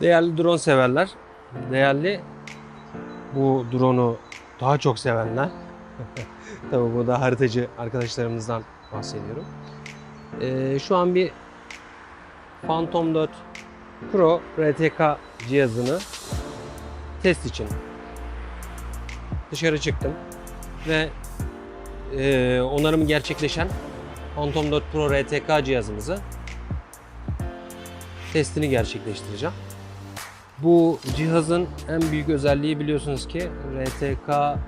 Değerli drone severler, değerli bu drone'u daha çok sevenler. Tabii bu da haritacı arkadaşlarımızdan bahsediyorum. Ee, şu an bir Phantom 4 Pro RTK cihazını test için dışarı çıktım ve e, onarımı gerçekleşen Phantom 4 Pro RTK cihazımızı testini gerçekleştireceğim. Bu cihazın en büyük özelliği biliyorsunuz ki RTK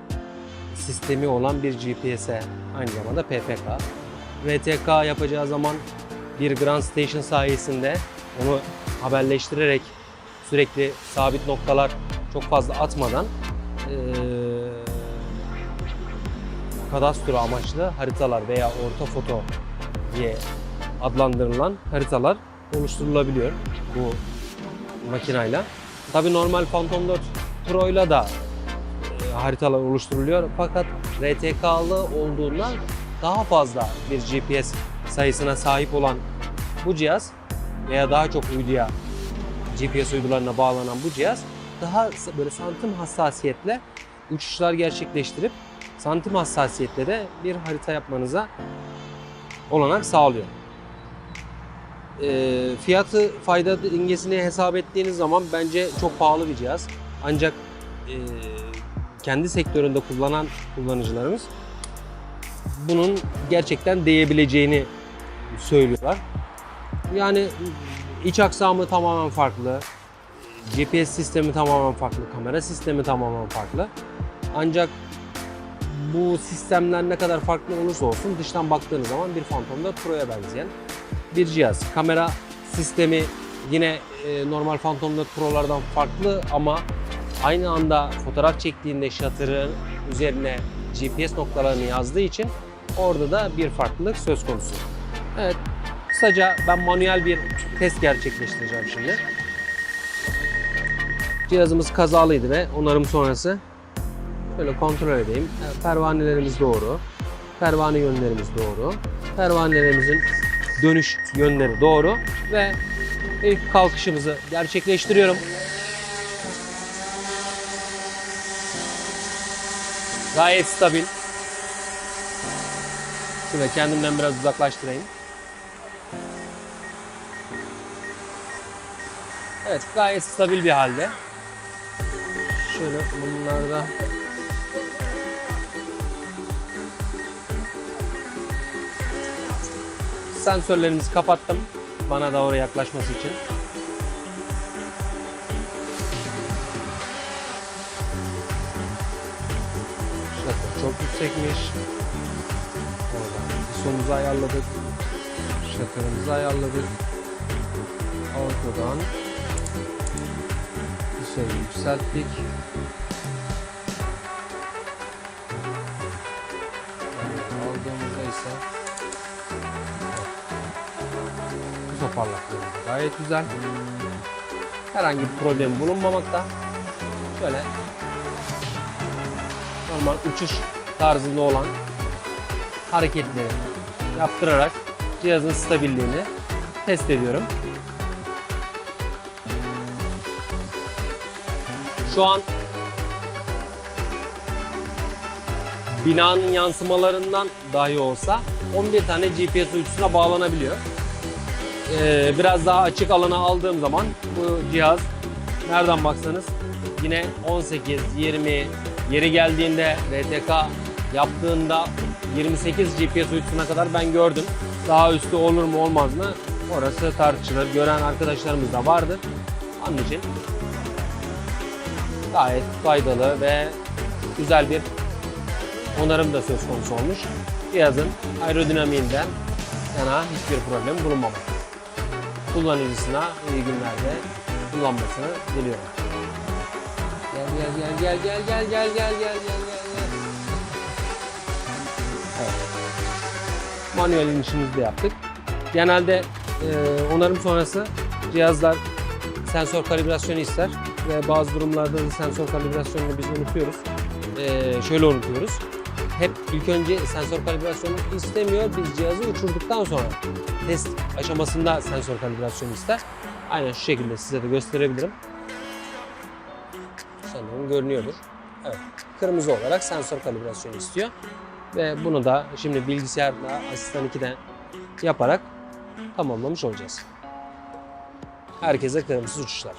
sistemi olan bir GPS'e aynı zamanda PPK. RTK yapacağı zaman bir ground station sayesinde onu haberleştirerek sürekli sabit noktalar çok fazla atmadan eee kadastro amaçlı haritalar veya orta foto diye adlandırılan haritalar oluşturulabiliyor bu makinayla. Tabii normal Phantom 4 Pro'yla da e, haritalar oluşturuluyor fakat RTK'lı olduğundan daha fazla bir GPS sayısına sahip olan bu cihaz veya daha çok uyduya GPS uydularına bağlanan bu cihaz daha böyle santim hassasiyetle uçuşlar gerçekleştirip santim hassasiyetle de bir harita yapmanıza olanak sağlıyor. E, fiyatı fayda dengesini hesap ettiğiniz zaman bence çok pahalı bir cihaz. Ancak e, kendi sektöründe kullanan kullanıcılarımız bunun gerçekten değebileceğini söylüyorlar. Yani iç aksamı tamamen farklı. GPS sistemi tamamen farklı, kamera sistemi tamamen farklı. Ancak bu sistemler ne kadar farklı olursa olsun dıştan baktığınız zaman bir Phantom 4 Pro'ya benzeyen bir cihaz. Kamera sistemi yine e, normal Phantom 4 Pro'lardan farklı ama aynı anda fotoğraf çektiğinde shutter'ın üzerine GPS noktalarını yazdığı için orada da bir farklılık söz konusu. Evet, kısaca ben manuel bir test gerçekleştireceğim şimdi. Cihazımız kazalıydı ve onarım sonrası Şöyle kontrol edeyim. Pervanelerimiz doğru. Pervane yönlerimiz doğru. Pervanelerimizin dönüş yönleri doğru ve ilk kalkışımızı gerçekleştiriyorum. Gayet stabil. Şöyle kendimden biraz uzaklaştırayım. Evet gayet stabil bir halde. Şöyle bunlarda sensörlerimizi kapattım. Bana oraya yaklaşması için. Şurası çok yüksekmiş. Oradan ISO'muzu ayarladık. Shutter'ımızı ayarladık. Ortadan ISO'yu yükselttik. ISO parlaklığı gayet güzel. Herhangi bir problem bulunmamakta. Şöyle normal uçuş tarzında olan hareketleri yaptırarak cihazın stabilliğini test ediyorum. Şu an binanın yansımalarından dahi olsa 11 tane GPS uydusuna bağlanabiliyor. Ee, biraz daha açık alana aldığım zaman bu cihaz nereden baksanız yine 18, 20, yeri geldiğinde RTK yaptığında 28 GPS uydusuna kadar ben gördüm. Daha üstü olur mu olmaz mı? Orası tartışılır. Gören arkadaşlarımız da vardır. Onun için gayet faydalı ve güzel bir onarım da söz konusu olmuş. Cihazın aerodinamiğinden yana hiçbir problem bulunmamakta. Kullanıcısına iyi günlerde kullanmasını diliyorum. Gel gel gel gel gel gel gel gel gel gel gel. Evet. Manuel inişimizi de yaptık. Genelde e, onarım sonrası cihazlar sensör kalibrasyonu ister ve bazı durumlarda da sensör kalibrasyonunu biz unutuyoruz. E, şöyle unutuyoruz. Hep ilk önce sensör kalibrasyonu istemiyor. Biz cihazı uçurduktan sonra test aşamasında sensör kalibrasyonu ister. Aynen şu şekilde size de gösterebilirim. Sanırım görünüyordur. Evet. Kırmızı olarak sensör kalibrasyonu istiyor. Ve bunu da şimdi bilgisayarla Asistan 2'den yaparak tamamlamış olacağız. Herkese kırmızı uçuşlar.